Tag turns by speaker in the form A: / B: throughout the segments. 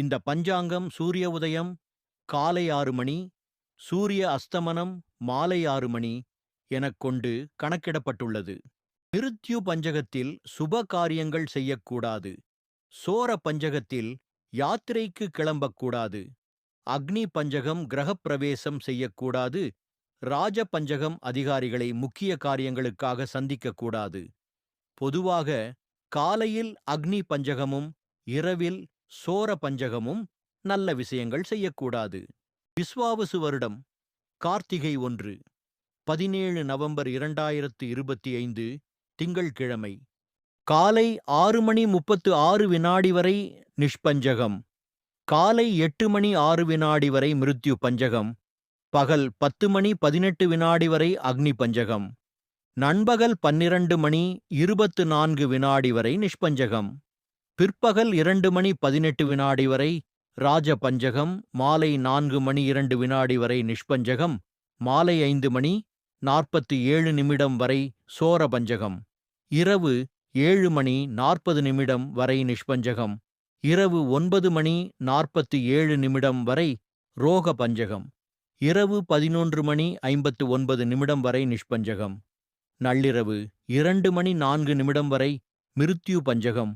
A: இந்த பஞ்சாங்கம் சூரிய உதயம் காலை ஆறு மணி சூரிய அஸ்தமனம் மாலை ஆறு மணி எனக் கொண்டு கணக்கிடப்பட்டுள்ளது. மிருத்யு பஞ்சகத்தில் சுப காரியங்கள் செய்யக்கூடாது. சோர பஞ்சகத்தில் யாத்திரைக்கு கிளம்பக்கூடாது. அக்னி பஞ்சகம் கிரகப்பிரவேசம் செய்யக்கூடாது. ராஜ பஞ்சகம் அதிகாரிகளை முக்கிய காரியங்களுக்காக சந்திக்கக்கூடாது. பொதுவாக காலையில் அக்னி பஞ்சகமும் இரவில் சோர பஞ்சகமும் நல்ல விஷயங்கள் செய்யக்கூடாது. விஸ்வாவசு வருடம் கார்த்திகை ஒன்று பதினேழு நவம்பர் இரண்டாயிரத்து இருபத்தி ஐந்து திங்கள்கிழமை காலை ஆறு மணி முப்பத்து ஆறு வினாடி வரை நிஷ்பஞ்சகம் காலை எட்டு மணி ஆறு வினாடி வரை மிருத்யு பஞ்சகம் பகல் பத்து மணி பதினெட்டு வினாடி வரை அக்னி பஞ்சகம் நண்பகல் பன்னிரண்டு மணி இருபத்து நான்கு வினாடி வரை நிஷ்பஞ்சகம். பிற்பகல் இரண்டு மணி பதினெட்டு வினாடி வரை ராஜபஞ்சகம் மாலை நான்கு மணி இரண்டு வினாடி வரை நிஷ்பஞ்சகம் மாலை ஐந்து மணி நாற்பத்து ஏழு நிமிடம் வரை சோர பஞ்சகம் இரவு ஏழு மணி நாற்பது நிமிடம் வரை நிஷ்பஞ்சகம். இரவு ஒன்பது மணி நாற்பத்து ஏழு நிமிடம் வரை ரோக பஞ்சகம் இரவு பதினொன்று மணி ஐம்பத்து ஒன்பது நிமிடம் வரை நிஷ்பஞ்சகம். நள்ளிரவு இரண்டு மணி நான்கு நிமிடம் வரை மிருத்யு பஞ்சகம்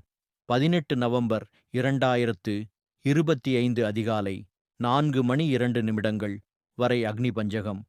A: பதினெட்டு நவம்பர் இரண்டாயிரத்து இருபத்தி ஐந்து அதிகாலை நான்கு மணி இரண்டு நிமிடங்கள் வரை அக்னி பஞ்சகம்